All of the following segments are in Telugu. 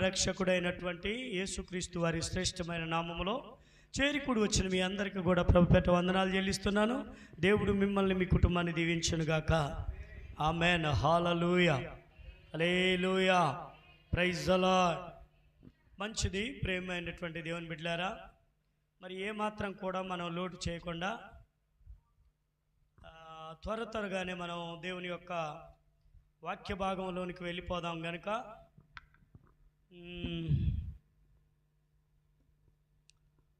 రక్షకుడైనటువంటి యేసుక్రీస్తు వారి శ్రేష్టమైన నామములో చేరికుడు వచ్చిన మీ అందరికీ కూడా ప్రభుపేట వందనాలు చెల్లిస్తున్నాను. దేవుడు మిమ్మల్ని మీ కుటుంబాన్ని దీవించునుగాక. ఆమెన్. హాలూయ అలేలుయ ప్రైజలా మంచిది ప్రేమైనటువంటి దేవుని బిడ్డారా మరి ఏమాత్రం కూడా మనం లోటు చేయకుండా త్వర త్వరగానే మనం దేవుని యొక్క వాక్య భాగంలోనికి వెళ్ళిపోదాం కనుక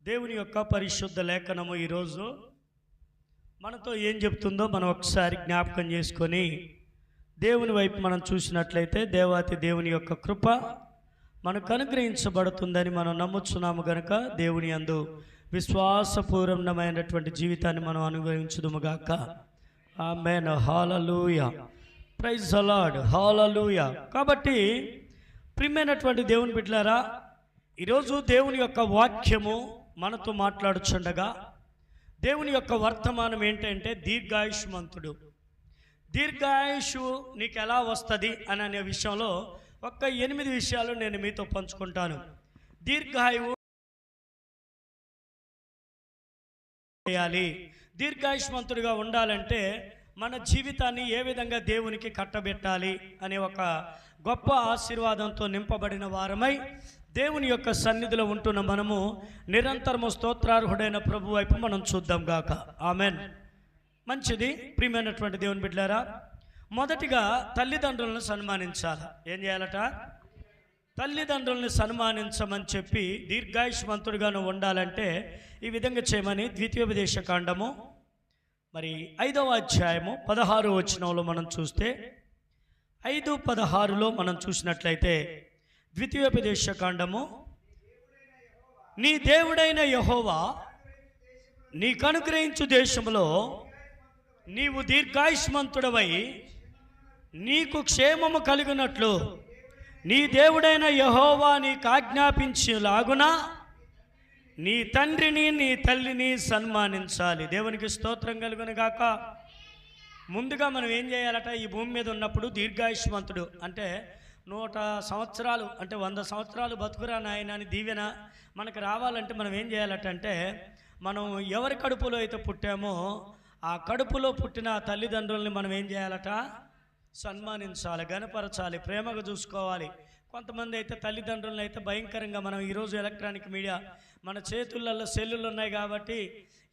దేవుని యొక్క పరిశుద్ధ లేఖనము ఈరోజు మనతో ఏం చెప్తుందో మనం ఒకసారి జ్ఞాపకం చేసుకొని దేవుని వైపు మనం చూసినట్లయితే దేవాతి దేవుని యొక్క కృప మనకు అనుగ్రహించబడుతుందని మనం నమ్ముచున్నాము గనుక దేవుని అందు విశ్వాసపూర్ణమైనటువంటి జీవితాన్ని మనం అనుగ్రహించుదుముగాక ఆమెన్. హాలూయ ప్రైజ్ అలాడ్ హాలూయ కాబట్టి ప్రియమైనటువంటి దేవుని బిడ్డలారా ఈరోజు దేవుని యొక్క వాక్యము మనతో మాట్లాడుచుండగా దేవుని యొక్క వర్తమానం ఏంటంటే దీర్ఘాయుష్మంతుడు. దీర్ఘాయుషు నీకు ఎలా వస్తుంది అని అనే విషయంలో ఒక్క ఎనిమిది విషయాలు నేను మీతో పంచుకుంటాను. దీర్ఘాయువు చేయాలి. దీర్ఘాయుష్మంతుడిగా ఉండాలంటే మన జీవితాన్ని ఏ విధంగా దేవునికి కట్టబెట్టాలి అనే ఒక గొప్ప ఆశీర్వాదంతో నింపబడిన వారమై దేవుని యొక్క సన్నిధిలో ఉంటున్న మనము నిరంతరము స్తోత్రార్హుడైన ప్రభు వైపు మనం చూద్దాం గాక. ఆమెన్. మంచిది ప్రియమైనటువంటి దేవుని బిడ్డారా మొదటిగా తల్లిదండ్రులను సన్మానించాలి. ఏం చేయాలట? తల్లిదండ్రుల్ని సన్మానించమని చెప్పి దీర్ఘాయుష్మంతుడిగా ఉండాలంటే ఈ విధంగా చేయమని ద్వితీయోపదేశ కాండము మరి ఐదవ అధ్యాయము పదహారు వచనంలో మనం చూస్తే ఐదు పదహారులో మనం చూసినట్లయితే ద్వితీయోపదేశ కాండము నీ దేవుడైన యహోవా నీకు అనుగ్రహించు దేశంలో నీవు దీర్ఘాయుష్మంతుడవై నీకు క్షేమము కలిగినట్లు నీ దేవుడైన యహోవా నీకు ఆజ్ఞాపించేలాగున? నీ తండ్రిని నీ తల్లిని సన్మానించాలి. దేవునికి స్తోత్రం కలుగును గాక ముందుగా మనం ఏం చేయాలట? ఈ భూమి మీద ఉన్నప్పుడు దీర్ఘాయుష్మంతుడు అంటే నూట సంవత్సరాలు అంటే వంద సంవత్సరాలు బతుకురా నాయన అని దీవెన మనకు రావాలంటే మనం ఏం చేయాలట అంటే మనం ఎవరి కడుపులో అయితే పుట్టామో ఆ కడుపులో పుట్టిన తల్లిదండ్రుల్ని మనం ఏం చేయాలట? సన్మానించాలి గనపరచాలి ప్రేమగా చూసుకోవాలి. కొంతమంది అయితే తల్లిదండ్రులను అయితే భయంకరంగా మనం ఈరోజు ఎలక్ట్రానిక్ మీడియా మన చేతులలో సెల్లులు ఉన్నాయి కాబట్టి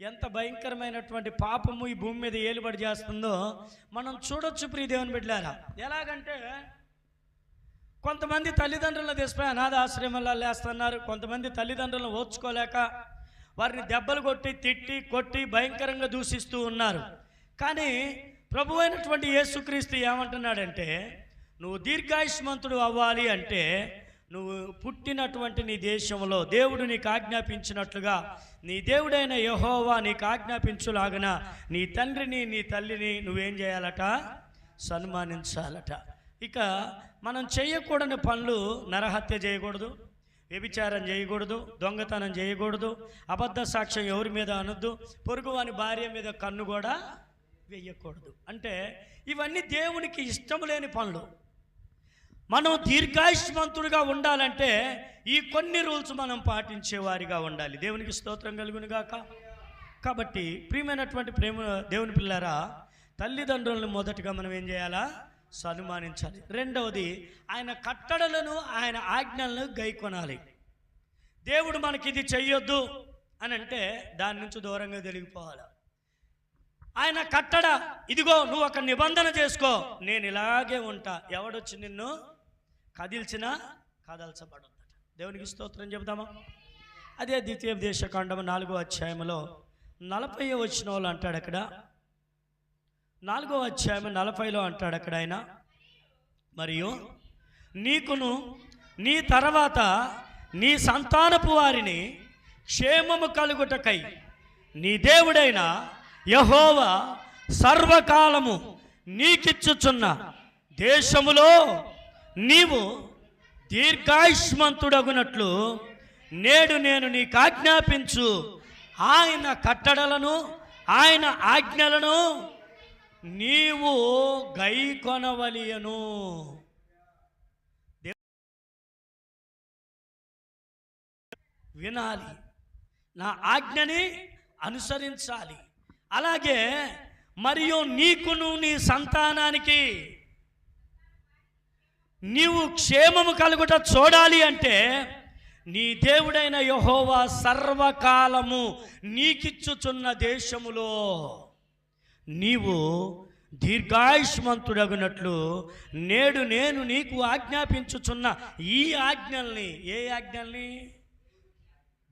ఎంత భయంకరమైనటువంటి పాపము ఈ భూమి మీద ఏలుబడి చేస్తుందో మనం చూడొచ్చు ప్రియ దేవుని బిడ్డారా ఎలాగంటే కొంతమంది తల్లిదండ్రులను తీసుకుపోయి అనాథ ఆశ్రమంలో లేస్తున్నారు. కొంతమంది తల్లిదండ్రులను ఓర్చుకోలేక వారిని దెబ్బలు కొట్టి తిట్టి కొట్టి భయంకరంగా దూషిస్తూ ఉన్నారు. కానీ ప్రభు అయినటువంటి యేసుక్రీస్తు ఏమంటున్నాడంటే నువ్వు దీర్ఘాయుష్మంతుడు అవ్వాలి అంటే నువ్వు పుట్టినటువంటి నీ దేశంలో దేవుడు నీకు ఆజ్ఞాపించినట్లుగా నీ దేవుడైన యహోవా నీకు ఆజ్ఞాపించులాగన నీ తండ్రిని నీ తల్లిని నువ్వేం చేయాలట? సన్మానించాలట. ఇక మనం చేయకూడని పనులు నరహత్య చేయకూడదు వ్యభిచారం చేయకూడదు దొంగతనం చేయకూడదు అబద్ధ సాక్ష్యం ఎవరి మీద అనొద్దు పొరుగువాని భార్య మీద కన్ను కూడా వేయకూడదు. అంటే ఇవన్నీ దేవునికి ఇష్టం లేని పనులు. మనం దీర్ఘాయుష్మంతుడిగా ఉండాలంటే ఈ కొన్ని రూల్స్ మనం పాటించేవారిగా ఉండాలి. దేవునికి స్తోత్రం కలుగును గాక కాబట్టి ప్రియమైనటువంటి ప్రేమ దేవుని పిల్లారా తల్లిదండ్రులను మొదటగా మనం ఏం చేయాలా? సన్మానించాలి. రెండవది ఆయన కట్టడలను ఆయన ఆజ్ఞలను గైకొనాలి. దేవుడు మనకి ఇది చెయ్యొద్దు అని అంటే దాని నుంచి దూరంగా తెలిగిపోవాలి ఆయన కట్టడ ఇదిగో నువ్వు ఒక నిబంధన చేసుకో నేను ఇలాగే ఉంటా. ఎవడొచ్చి నిన్ను కదిల్చినా కదల్చబడొద్దట దేవునికి స్తోత్రం చెబుదామా? అదే ద్వితీయ దేశకాండం నాలుగో అధ్యాయంలో నలభై వచ్చిన వాళ్ళు అంటాడు అక్కడ. నాలుగో అధ్యాయం నలభైలో అంటాడు అక్కడ ఆయన. మరియు నీకును నీ తర్వాత నీ సంతానపు వారిని క్షేమము కలుగుటకై నీ దేవుడైన యహోవా సర్వకాలము నీకిచ్చుచున్న దేశములో నీవు దీర్ఘాయుష్మంతుడగునట్లు నేడు నేను నీకు ఆజ్ఞాపించు ఆయన కట్టడలను ఆయన ఆజ్ఞలను నీవు గై కొనవలియను వినాలి. నా ఆజ్ఞని అనుసరించాలి. అలాగే మరియు నీకును నీ సంతానానికి నీవు క్షేమము కలుగుట చూడాలి అంటే నీ దేవుడైన యహోవా సర్వకాలము నీకిచ్చుచున్న దేశములో నీవు దీర్ఘాయుష్మంతుడగినట్లు నేడు నేను నీకు ఆజ్ఞాపించుచున్న ఈ ఆజ్ఞల్ని ఏ ఆజ్ఞల్ని?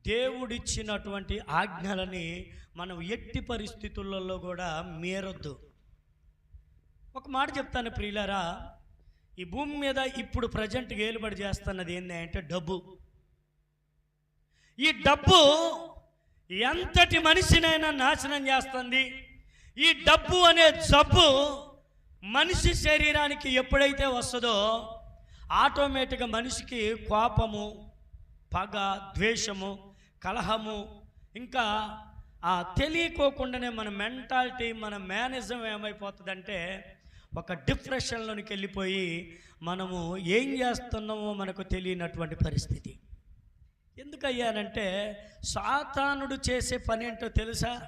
దేవుడిచ్చినటువంటి ఆజ్ఞలని మనం ఎట్టి పరిస్థితులలో కూడా మీరొద్దు. ఒక మాట చెప్తాను ప్రియులారా ఈ భూమి మీద ఇప్పుడు ప్రజెంట్ ఏలుబడి చేస్తున్నది ఏంటి అంటే డబ్బు. ఈ డబ్బు ఎంతటి మనిషినైనా నాశనం చేస్తుంది. ఈ డబ్బు అనే జబ్బు మనిషి శరీరానికి ఎప్పుడైతే వస్తుందో ఆటోమేటిక్గా మనిషికి కోపము పగ ద్వేషము కలహము ఇంకా ఆ తెలియకోకుండానే మన మెంటాలిటీ మన మేనేజం ఏమైపోతుందంటే ఒక డిప్రెషన్లోనికి వెళ్ళిపోయి మనము ఏం చేస్తున్నామో మనకు తెలియనటువంటి పరిస్థితి. ఎందుకయ్యానంటే సాతానుడు చేసే పని ఏంటో తెలుసా?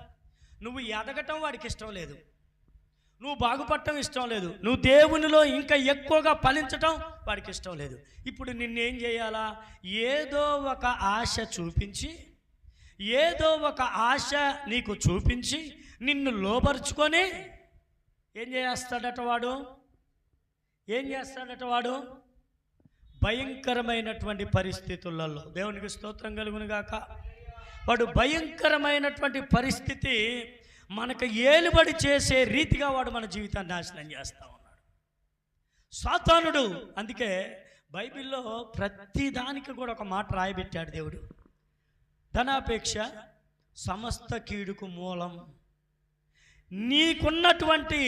నువ్వు ఎదగటం వాడికి ఇష్టం లేదు. నువ్వు బాగుపడటం ఇష్టం లేదు. నువ్వు దేవునిలో ఇంకా ఎక్కువగా ఫలించటం వాడికి ఇష్టం లేదు. ఇప్పుడు నిన్నేం చేయాలా? ఏదో ఒక ఆశ చూపించి ఏదో ఒక ఆశ నీకు చూపించి నిన్ను లోపరుచుకొని ఏం చేస్తాడట వాడు? ఏం చేస్తాడట వాడు? భయంకరమైనటువంటి పరిస్థితులలో. దేవునికి స్తోత్రం కలుగును గాక వాడు భయంకరమైనటువంటి పరిస్థితి మనకు ఏలుబడి చేసే రీతిగా వాడు మన జీవితాన్ని నాశనం చేస్తూ ఉన్నాడు. సాతానుడు అందుకే బైబిల్లో ప్రతి దానికి కూడా ఒక మాట రాయబెట్టాడు దేవుడు. ధనాపేక్ష సమస్త కీడుకు మూలం. నీకున్నటువంటి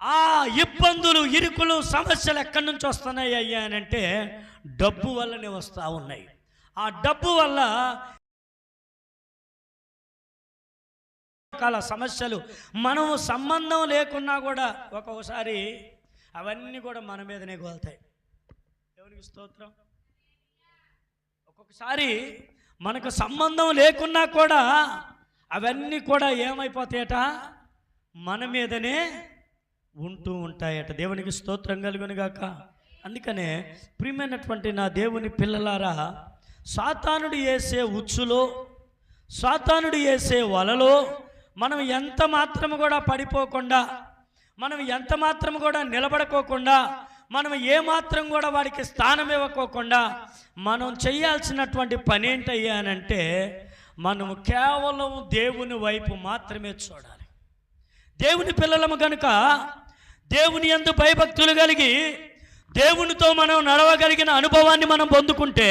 ఆ ఇబ్బందులు ఇరుకులు సమస్యలు ఎక్కడి నుంచి వస్తున్నాయి అయ్యా అని అంటే డబ్బు వల్లనే వస్తూ ఉన్నాయి. ఆ డబ్బు వల్ల రకాల సమస్యలు మనం సంబంధం లేకున్నా కూడా ఒక్కొక్కసారి అవన్నీ కూడా మన మీదనే గోల్తాయి. ఎవరికి స్తోత్రం. ఒక్కొక్కసారి మనకు సంబంధం లేకున్నా కూడా అవన్నీ కూడా ఏమైపోతాయట? మన మీదనే ఉంటూ ఉంటాయట. దేవునికి స్తోత్రం కలుగునుగాక. అందుకనే ప్రియమైనటువంటి నా దేవుని పిల్లలారా సాతానుడు వేసే ఉచ్చులో సాతానుడు వేసే వలలో మనం ఎంత మాత్రం కూడా పడిపోకుండా మనం ఎంత మాత్రం కూడా నిలబడుకోకుండా మనం ఏ మాత్రం కూడా వాడికి స్థానం ఇవ్వకోకుండా మనం చేయాల్సినటువంటి పని ఏంటయ్యానంటే మనము మనం కేవలం దేవుని వైపు మాత్రమే చూడాలి. దేవుని పిల్లలము కనుక దేవుని ఎందు భయభక్తులు కలిగి దేవునితో మనం నడవగలిగిన అనుభవాన్ని మనం పొందుకుంటే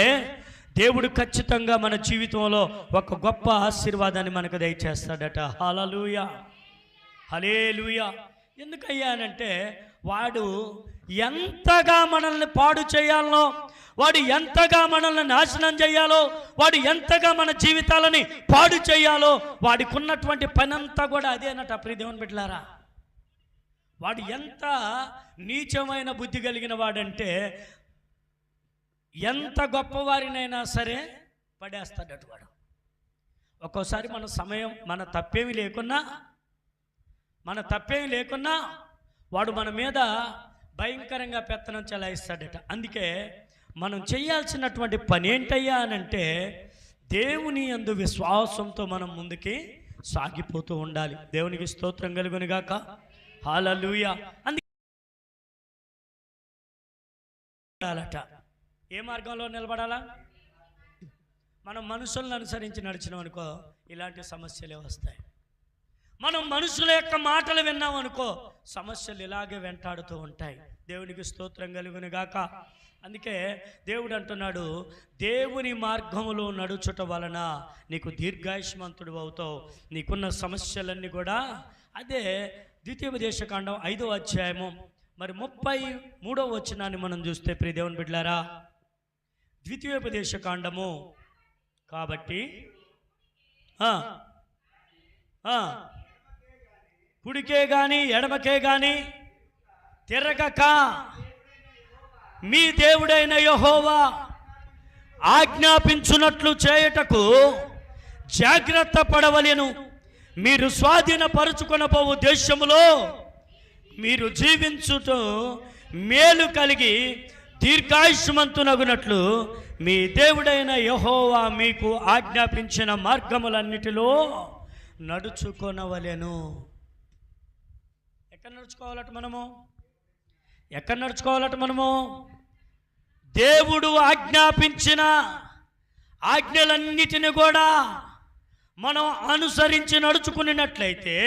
దేవుడు ఖచ్చితంగా మన జీవితంలో ఒక గొప్ప ఆశీర్వాదాన్ని మనకు దయచేస్తాడట. హలలుయ హలేలుయ ఎందుకయ్యానంటే వాడు ఎంతగా మనల్ని పాడు చేయాలనో వాడు ఎంతగా మనల్ని నాశనం చేయాలో వాడు ఎంతగా మన జీవితాలని పాడు చేయాలో వాడికి ఉన్నటువంటి పని అంతా కూడా అదేనట ప్రియ దేవుని బిడ్డలారా. వాడు ఎంత నీచమైన బుద్ధి కలిగిన వాడంటే ఎంత గొప్పవారినైనా సరే పడేస్తాడట వాడు. ఒక్కోసారి మన సమయం మన తప్పేమి లేకున్నా మన తప్పేమి లేకున్నా వాడు మన మీద భయంకరంగా పెత్తనం చెలాయిస్తాడట. అందుకే మనం చేయాల్సినటువంటి పని ఏంటయ్యా అని అంటే దేవుని అందు విశ్వాసంతో మనం ముందుకి సాగిపోతూ ఉండాలి. దేవునికి స్తోత్రం కలుగునిగాక. హాలూయ అందుకే ఏ మార్గంలో నిలబడాలా? మనం మనుషులను అనుసరించి నడిచినాం అనుకో ఇలాంటి సమస్యలే వస్తాయి. మనం మనుషుల యొక్క మాటలు విన్నాం అనుకో సమస్యలు ఇలాగే వెంటాడుతూ ఉంటాయి. దేవునికి స్తోత్రం కలుగును గాక. అందుకే దేవుడు అంటున్నాడు దేవుని మార్గములో నడుచుట వలన నీకు దీర్ఘాయుష్మంతుడు అవుతావు. నీకున్న సమస్యలన్నీ కూడా అదే ద్వితీయోపదేశకాండం ఐదో అధ్యాయము. మరి ముప్పై మూడవ వచనాన్ని మనం చూస్తే ప్రియ దేవుని బిడ్డారా ద్వితీయోపదేశకాండము కాబట్టి కుడికే కానీ ఎడమకే కానీ తిరగక మీ దేవుడైన యహోవా ఆజ్ఞాపించున్నట్లు చేయుటకు జాగ్రత్త పడవలెను. మీరు స్వాధీనపరుచుకొనబోవు దేశములో మీరు జీవించుట మేలు కలిగి దీర్ఘాయుష్మంతునగునట్లు మీ దేవుడైన యహోవా మీకు ఆజ్ఞాపించిన మార్గములన్నిటిలో నడుచుకొనవలెను. ఎక్కడ నడుచుకోవాలట మనము? ఎక్కడ నడుచుకోవాలట మనము? దేవుడు ఆజ్ఞాపించిన ఆజ్ఞలన్నిటిని కూడా మనం అనుసరించి నడుచుకున్నట్లయితే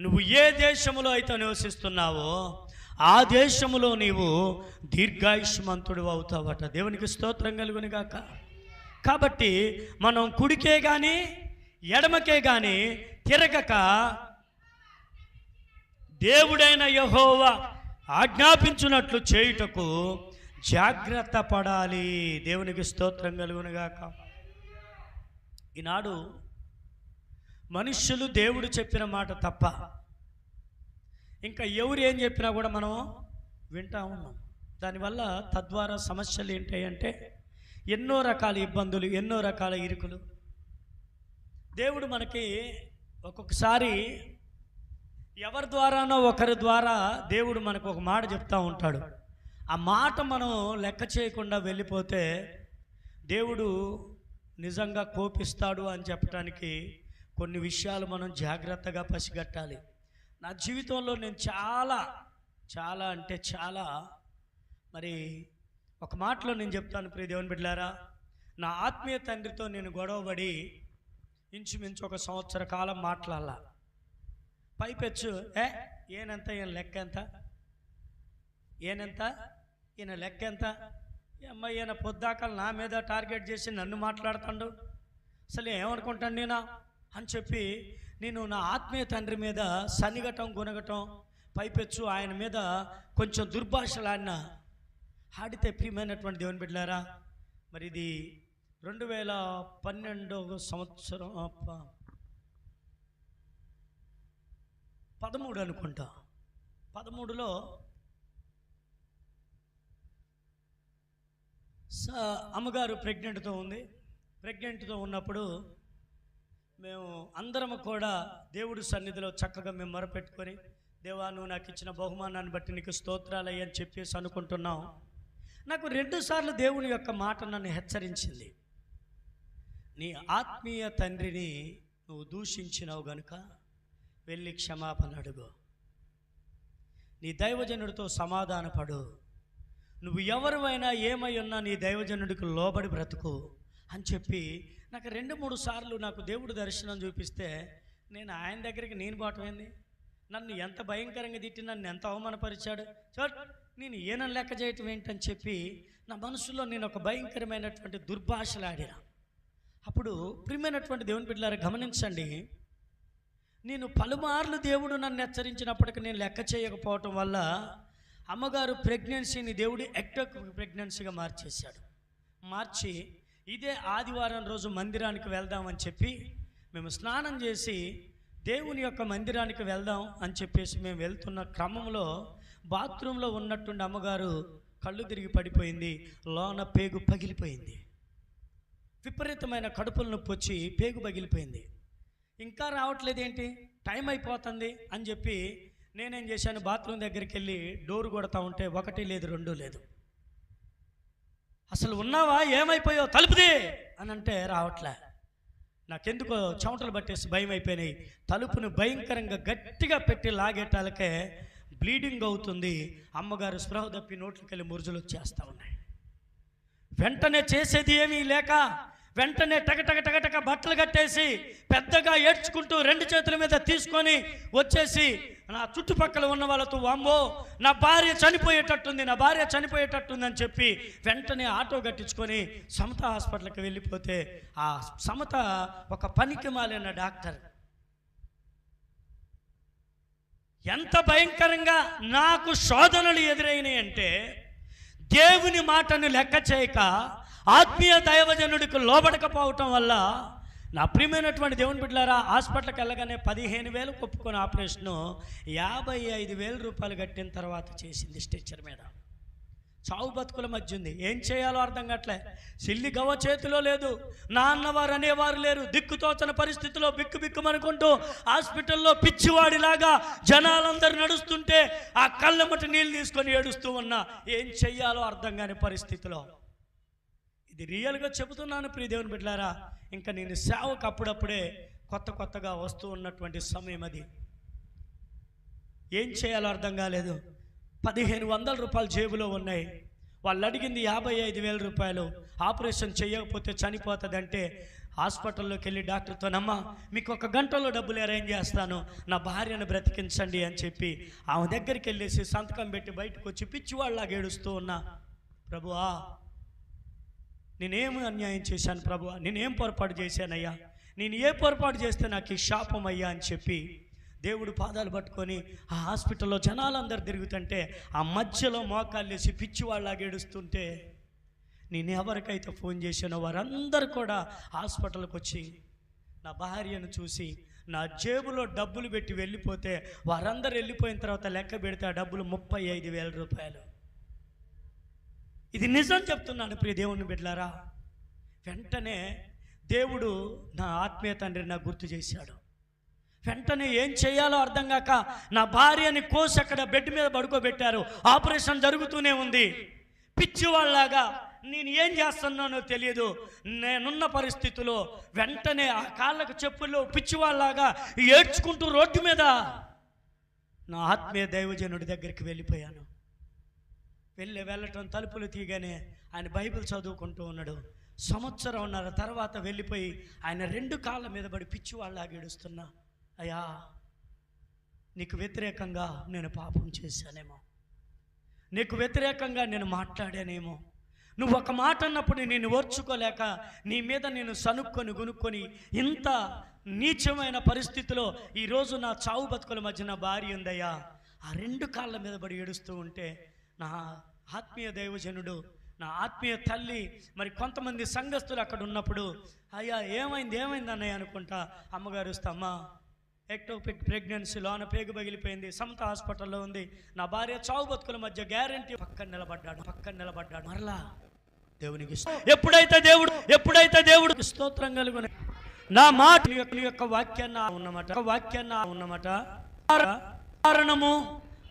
నువ్వు ఏ దేశంలో అయితే నివసిస్తున్నావో ఆ దేశంలో నీవు దీర్ఘాయుష్మంతుడు అవుతావట. దేవునికి స్తోత్రం కలుగుని గాక. కాబట్టి మనం కుడికే కానీ ఎడమకే కానీ తిరగక దేవుడైన యహోవా ఆజ్ఞాపించున్నట్లు చేయుటకు జాగ్రత్త పడాలి. దేవునికి స్తోత్రం కలుగునుగాక ఈనాడు మనుష్యులు దేవుడు చెప్పిన మాట తప్ప ఇంకా ఎవరు ఏం చెప్పినా కూడా మనం వింటా ఉన్నాం. దానివల్ల తద్వారా సమస్యలు ఏంటంటే ఎన్నో రకాల ఇబ్బందులు ఎన్నో రకాల ఇరుకులు. దేవుడు మనకి ఒక్కొక్కసారి ఎవరి ద్వారానో ఒకరి ద్వారా దేవుడు మనకు ఒక మాట చెప్తా ఉంటాడు. ఆ మాట మనం లెక్క చేయకుండా వెళ్ళిపోతే దేవుడు నిజంగా కోపిస్తాడు అని చెప్పడానికి కొన్ని విషయాలు మనం జాగ్రత్తగా పసిగట్టాలి. నా జీవితంలో నేను చాలా చాలా అంటే చాలా మరి ఒక మాటలో నేను చెప్తాను ప్రియ దేవుని బిడ్డారా నా ఆత్మీయ తండ్రితో నేను గొడవపడి ఇంచుమించు ఒక సంవత్సర కాలం మాట్లాడాల. పైపెచ్చు. ఏ? ఏనంత ఈయన లెక్క ఎంత ఏనెంత? ఈయన లెక్క ఎంత అమ్మ ఈయన పొద్దాకలు నా మీద టార్గెట్ చేసి నన్ను మాట్లాడుతాడు? అసలు ఏమనుకుంటాను నేను? అని చెప్పి నేను నా ఆత్మీయ తండ్రి మీద సన్నిగటం గునగటం పైపెచ్చు ఆయన మీద కొంచెం దుర్భాషలాడిన ఆడితే ప్రియమైనటువంటి దేవుని బిడ్డారా మరి ఇది రెండు వేల పన్నెండవ సంవత్సరం ఆ, ప- పదమూడు అనుకుంటా. పదమూడులో స అమ్మగారు ప్రెగ్నెంట్తో ఉంది. ప్రెగ్నెంట్తో ఉన్నప్పుడు మేము అందరము కూడా దేవుడి సన్నిధిలో చక్కగా మేము మొరపెట్టుకొని దేవా నువ్వు నాకు ఇచ్చిన బహుమానాన్ని బట్టి నీకు స్తోత్రాలయ్య అని చెప్పేసి అనుకుంటున్నాం. నాకు రెండుసార్లు దేవుని యొక్క మాట నన్ను హెచ్చరించింది. నీ ఆత్మీయ తండ్రిని నువ్వు దూషించినావు గనుక వెళ్ళి క్షమాపణ అడుగు నీ దైవజనుడితో సమాధానపడు. నువ్వు ఎవరివైనా ఏమై ఉన్నా నీ దైవజనుడికి లోబడి బ్రతుకు అని చెప్పి నాకు రెండు మూడు సార్లు నాకు దేవుడు దర్శనం చూపిస్తే నేను ఆయన దగ్గరికి నేను పోవటమైంది నన్ను ఎంత భయంకరంగా తిట్టి నన్ను ఎంత అవమానపరిచాడు? చూడ నేను ఏనని లెక్క చేయటం ఏంటని చెప్పి నా మనసులో నేను ఒక భయంకరమైనటువంటి దుర్భాషలాడిన. అప్పుడు ప్రియమైనటువంటి దేవుని బిడ్డలారా గమనించండి. నేను పలుమార్లు దేవుడు నన్ను హెచ్చరించినప్పటికీ నేను లెక్క చేయకపోవటం వల్ల అమ్మగారు ప్రెగ్నెన్సీని దేవుడు ఎక్టోక్ ప్రెగ్నెన్సీగా మార్చేశాడు. మార్చి ఇదే ఆదివారం రోజు మందిరానికి వెళ్దామని చెప్పి మేము స్నానం చేసి దేవుని యొక్క మందిరానికి వెళ్దాం అని చెప్పేసి మేము వెళ్తున్న క్రమంలో బాత్రూంలో ఉన్నట్టుండి అమ్మగారు కళ్ళు తిరిగి పడిపోయింది. లోన పేగు పగిలిపోయింది. విపరీతమైన కడుపుల నొప్పి వచ్చి పేగు పగిలిపోయింది. ఇంకా రావట్లేదు ఏంటి టైం అయిపోతుంది అని చెప్పి నేనేం చేశాను? బాత్రూమ్ దగ్గరికి వెళ్ళి డోర్ కొడతా ఉంటే ఒకటి లేదు రెండు లేదు. అసలు ఉన్నావా? ఏమైపోయో తలుపుది! అని అంటే రావట్లే. నాకెందుకో చెమటలు పట్టేసి భయం అయిపోయినాయి. తలుపును భయంకరంగా గట్టిగా పెట్టి లాగేటాలకే బ్లీడింగ్ అవుతుంది. అమ్మగారు స్పృహ తప్పి నోట్లకెళ్ళి మురుజులు వచ్చేస్తూ ఉన్నాయి. వెంటనే చేసేది ఏమీ లేక వెంటనే టక టక బట్టలు కట్టేసి పెద్దగా ఏడ్చుకుంటూ రెండు చేతుల మీద తీసుకొని వచ్చేసి నా చుట్టుపక్కల ఉన్న వాళ్ళతో వామ్మో నా భార్య చనిపోయేటట్టుంది నా భార్య చనిపోయేటట్టుంది అని చెప్పి వెంటనే ఆటో కట్టించుకొని సమత హాస్పిటల్కి వెళ్ళిపోతే ఆ సమత ఒక పనికి మాలిన డాక్టర్. ఎంత భయంకరంగా నాకు శోధనలు ఎదురైనాయి అంటే దేవుని మాటను లెక్క చేయక ఆత్మీయ దైవజనుడికి లోబడకపోవటం వల్ల నా ప్రియమైనటువంటి దేవుని బిడ్డలారా హాస్పిటల్కి వెళ్ళగానే పదిహేను వేలు ఒప్పుకొని ఆపరేషను యాభై ఐదు వేల రూపాయలు కట్టిన తర్వాత చేసింది స్ట్రెచ్చర్ మీద. చావు బతుకుల మధ్య ఉంది. ఏం చేయాలో అర్థం కావట్లే. సిల్లి గవ్వ చేతిలో లేదు. నాన్నవారు అనేవారు లేరు. దిక్కుతోచని పరిస్థితిలో బిక్కు బిక్కుమనుకుంటూ హాస్పిటల్లో పిచ్చివాడిలాగా జనాలందరూ నడుస్తుంటే ఆ కళ్ళమటి నీళ్ళు తీసుకొని ఏడుస్తూ ఉన్నా. ఏం చెయ్యాలో అర్థం కాని పరిస్థితిలో ఇది రియల్గా చెబుతున్నాను ప్రియ దేవుని బిడ్డారా ఇంకా నేను సేవకు అప్పుడప్పుడే కొత్త కొత్తగా వస్తూ ఉన్నటువంటి సమయం అది. ఏం చేయాలో అర్థం కాలేదు. పదిహేను వందల రూపాయలు జేబులో ఉన్నాయి. వాళ్ళు అడిగింది యాభై ఐదు వేల రూపాయలు. ఆపరేషన్ చేయకపోతే చనిపోతుంది అంటే హాస్పిటల్లోకి వెళ్ళి డాక్టర్తో నమ్మ మీకు ఒక గంటలో డబ్బులు అరేంజ్ చేస్తాను. నా భార్యను బ్రతికించండి అని చెప్పి ఆమె దగ్గరికి వెళ్ళేసి సంతకం పెట్టి బయటకు వచ్చి పిచ్చివాళ్ళలాగా ఏడుస్తూ ఉన్నా. ప్రభువా నేనేమి అన్యాయం చేశాను ప్రభు? నేనేం పొరపాటు చేశానయ్యా? నేను ఏ పొరపాటు చేస్తే నాకు ఈ శాపం అయ్యా అని చెప్పి దేవుడు పాదాలు పట్టుకొని ఆ హాస్పిటల్లో జనాలందరూ తిరుగుతుంటే ఆ మధ్యలో మోకాళ్ళు వేసి పిచ్చి వాళ్ళలాగా ఏడుస్తుంటే నేను ఎవరికైతే ఫోన్ చేశానో వారందరూ కూడా హాస్పిటల్కి వచ్చి నా భార్యను చూసి నా జేబులో డబ్బులు పెట్టి వెళ్ళిపోతే వారందరూ వెళ్ళిపోయిన తర్వాత లెక్క పెడితే ఆ డబ్బులు ముప్పై ఐదు వేల రూపాయలు. ఇది నిజం చెప్తున్నాను ప్రియ దేవుని బిడ్డలారా. వెంటనే దేవుడు నా ఆత్మీయ తండ్రి నాకు గుర్తు చేశాడు. వెంటనే ఏం చేయాలో అర్థం కాక నా భార్యని కోసి అక్కడ బెడ్ మీద పడుకోబెట్టారు. ఆపరేషన్ జరుగుతూనే ఉంది. పిచ్చివాళ్ళలాగా నేను ఏం చేస్తున్నానో తెలియదు. నేనున్న పరిస్థితిలో వెంటనే ఆ కాళ్ళకు చెప్పుల్లో పిచ్చివాళ్ళలాగా ఏడ్చుకుంటూ రోడ్డు మీద నా ఆత్మీయ దైవజనుడి దగ్గరికి వెళ్ళిపోయాను. వెళ్ళి వెళ్ళటం తలుపులు తీయగానే ఆయన బైబిల్ చదువుకుంటూ ఉన్నాడు. సంవత్సరంన్నర తర్వాత వెళ్ళిపోయి ఆయన రెండు కాళ్ళ మీద పడి పిచ్చి ఏడుస్తున్నా అయ్యా నీకు వ్యతిరేకంగా నేను పాపం చేశానేమో. నీకు వ్యతిరేకంగా నేను మాట్లాడానేమో. నువ్వు ఒక మాట అన్నప్పుడు నేను ఓర్చుకోలేక నీ మీద నేను సనుక్కొని గునుక్కొని ఇంత నీచమైన పరిస్థితిలో ఈరోజు నా చావు బతుకుల మధ్య నా భార్య ఉందయ్యా. ఆ రెండు కాళ్ళ మీద పడి ఏడుస్తూ ఉంటే నా ఆత్మీయ దైవజనుడు నా ఆత్మీయ తల్లి మరి కొంతమంది సంఘస్థులు అక్కడ ఉన్నప్పుడు అయ్యా ఏమైంది ఏమైంది అన్నయ్య? అనుకుంటా అమ్మగారు వస్తామా ఎక్టోపిక్ ప్రెగ్నెన్సీ లోన పేగు పగిలిపోయింది సమత హాస్పిటల్లో ఉంది నా భార్య చావు బతుకుల మధ్య గ్యారంటీ పక్కన నిలబడ్డాడు పక్కన నిలబడ్డాడు మరలా దేవునికి ఎప్పుడైతే దేవుడు ఎప్పుడైతే దేవుడు స్తోత్రం కలుగున నా మాట యొక్క- వాక్యాన్ని ఉన్నమాట ఒక వాక్యాన్ని ఉన్నమాట. కారణము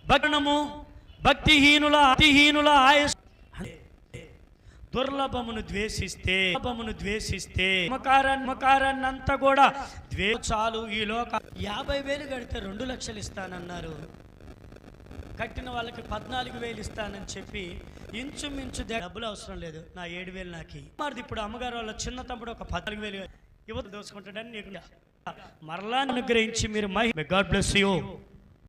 భగ్నము భక్తిహీనుల అతిహీనుల ఆయస్ దుర్లభమును ద్వేషిస్తే దుర్లభమును ద్వేషిస్తే మకారాన్ని అంతా కూడా ద్వే చాలు ఈ లోక. యాభై వేలు కడితే రెండు లక్షలు ఇస్తానన్నారు. కట్టిన వాళ్ళకి పద్నాలుగు వేలు ఇస్తానని చెప్పి ఇంచుమించు దే- డబ్బులు అవసరం లేదు. నా ఏడు వేలు నాకి. మరి ఇప్పుడు అమ్మగారు వాళ్ళ చిన్న తమ్ముడు ఒక పద్నాలుగు వేలు యువత దోసుకుంటాడని నీకు మరలా అనుగ్రహించి మీరు మై గాడ్ బ్లెస్ యూ.